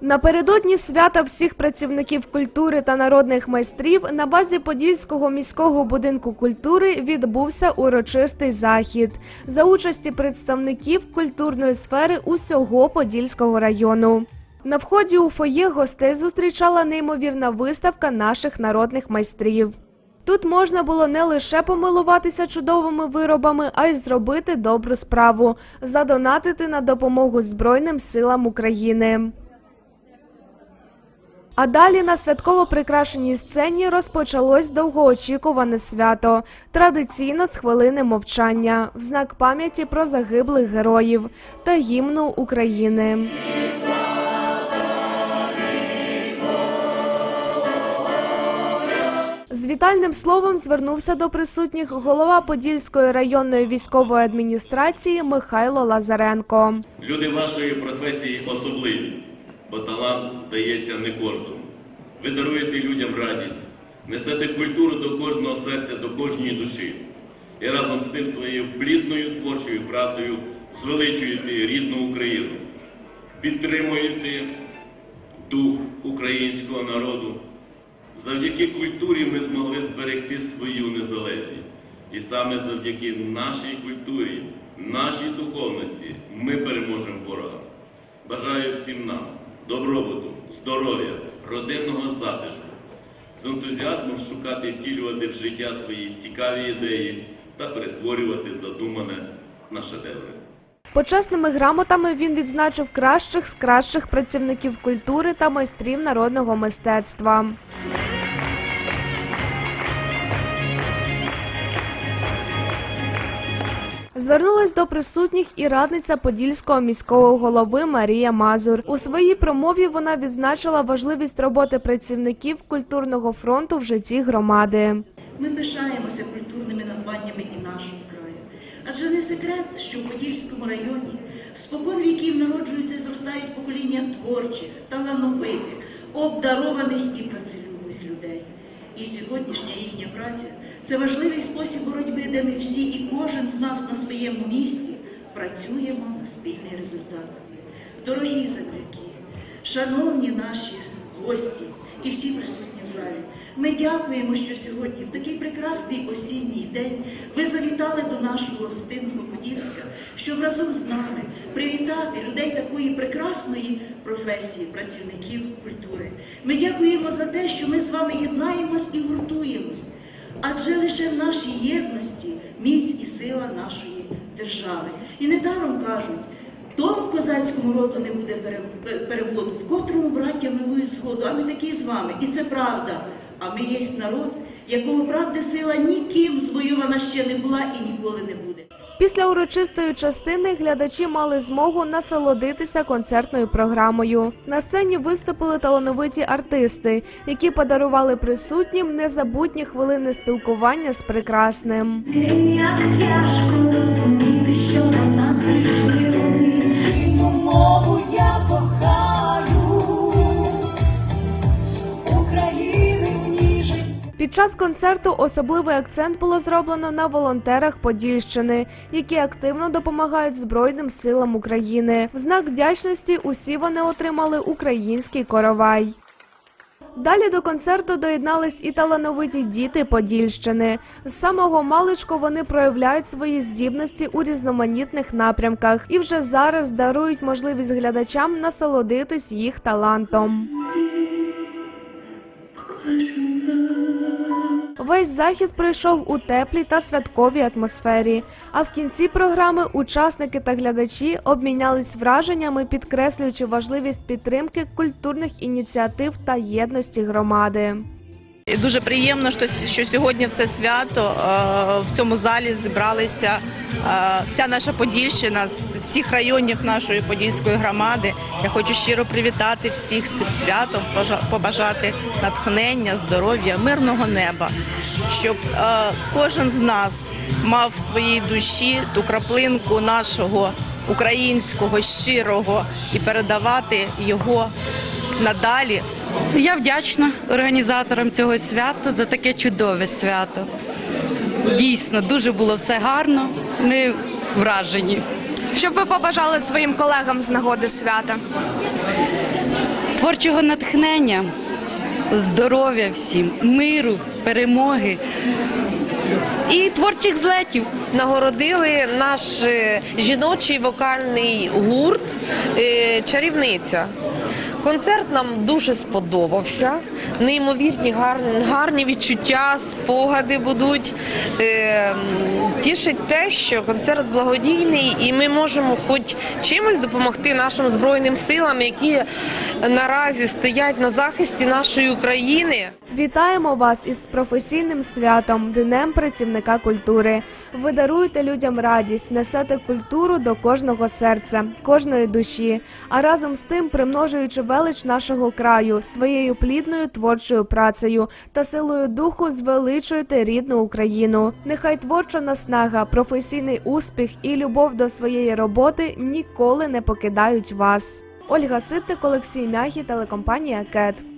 Напередодні свята всіх працівників культури та народних майстрів на базі Подільського міського будинку культури відбувся урочистий захід за участі представників культурної сфери усього Подільського району. На вході у фоє гостей зустрічала неймовірна виставка наших народних майстрів. Тут можна було не лише помилуватися чудовими виробами, а й зробити добру справу задонатити на допомогу Збройним силам України. А далі на святково прикрашеній сцені розпочалось довгоочікуване свято. Традиційно з хвилини мовчання в знак пам'яті про загиблих героїв та гімну України. З вітальним словом звернувся до присутніх голова Подільської районної військової адміністрації Михайло Лазаренко. Люди вашої професії особливі, бо талант дається не кожному. Ви даруєте людям радість, несете культуру до кожного серця, до кожної душі. І разом з тим своєю плідною творчою працею звеличуєте рідну Україну, підтримуєте дух українського народу. Завдяки культурі ми змогли зберегти свою незалежність. І саме завдяки нашій культурі, нашій духовності ми переможемо ворога. Бажаю всім нам добробуту, здоров'я, родинного затишку, з ентузіазмом шукати і втілювати в життя свої цікаві ідеї та перетворювати задумане на шедеври. Почесними грамотами він відзначив кращих з кращих працівників культури та майстрів народного мистецтва. Звернулась до присутніх і радниця подільського міського голови Марія Мазур. У своїй промові вона відзначила важливість роботи працівників культурного фронту в житті громади. Ми пишаємося культурними надбаннями і нашого краю. Адже не секрет, що в Подільському районі спокон віків народжуються і зростають покоління творчих, талановитих, обдарованих і працелюбних людей. І сьогоднішня їхня праця це важливий спосіб боротьби, де ми всі і кожен з нас на своєму місці працюємо на спільний результат. Дорогі земляки, шановні наші гості і всі присутні в залі, ми дякуємо, що сьогодні, в такий прекрасний осінній день, ви завітали до нашого гостинного Подільська, щоб разом з нами привітати людей такої прекрасної професії, працівників культури. Ми дякуємо за те, що ми з вами єднаємось і гуртуємось. Адже лише в нашій єдності міць і сила нашої держави. І недаром кажуть, тому козацькому роду не буде переводу, в котрому браття милують згоду, а ми такі з вами. І це правда. А ми є народ, якого правди сила ніким звоювана ще не була і ніколи не буде. Після урочистої частини глядачі мали змогу насолодитися концертною програмою. На сцені виступили талановиті артисти, які подарували присутнім незабутні хвилини спілкування з прекрасним. Час концерту особливий акцент було зроблено на волонтерах Подільщини, які активно допомагають Збройним силам України. В знак вдячності усі вони отримали український коровай. Далі до концерту доєднались і талановиті діти Подільщини. З самого маличку вони проявляють свої здібності у різноманітних напрямках і вже зараз дарують можливість глядачам насолодитись їх талантом. Весь захід пройшов у теплій та святковій атмосфері. А в кінці програми учасники та глядачі обмінялись враженнями, підкреслюючи важливість підтримки культурних ініціатив та єдності громади. І Дуже приємно, що, сьогодні в це свято е, в цьому залі зібралися е, вся наша Подільщина з всіх районів нашої подільської громади. Я хочу щиро привітати всіх з цим святом, побажати натхнення, здоров'я, мирного неба, щоб е, кожен з нас мав в своїй душі ту краплинку нашого українського щирого і передавати його надалі Я вдячна організаторам цього свята за таке чудове свято. Дійсно, дуже було все гарно. Ми вражені. Що б ви побажали своїм колегам з нагоди свята? творчого натхнення, здоров'я всім, миру, перемоги і творчих злетів. нагородили наш е, жіночий вокальний гурт е, Чарівниця. Концерт нам дуже сподобався. Неймовірні гарні, відчуття, спогади будуть. Е, Тішить те, що концерт благодійний, і ми можемо хоч чимось допомогти нашим збройним силам, які наразі стоять на захисті нашої України. Вітаємо вас із професійним святом, Днем працівника культури. Ви даруєте людям радість, несете культуру до кожного серця, кожної душі, а разом з тим примножуючи велич нашого краю своєю плідною творчою працею та силою духу звеличуєте рідну Україну. Нехай творча наснага, професійний успіх і любов до своєї роботи ніколи не покидають вас. Ольга Ситник, Олексій Мяхі, телекомпанія Кет.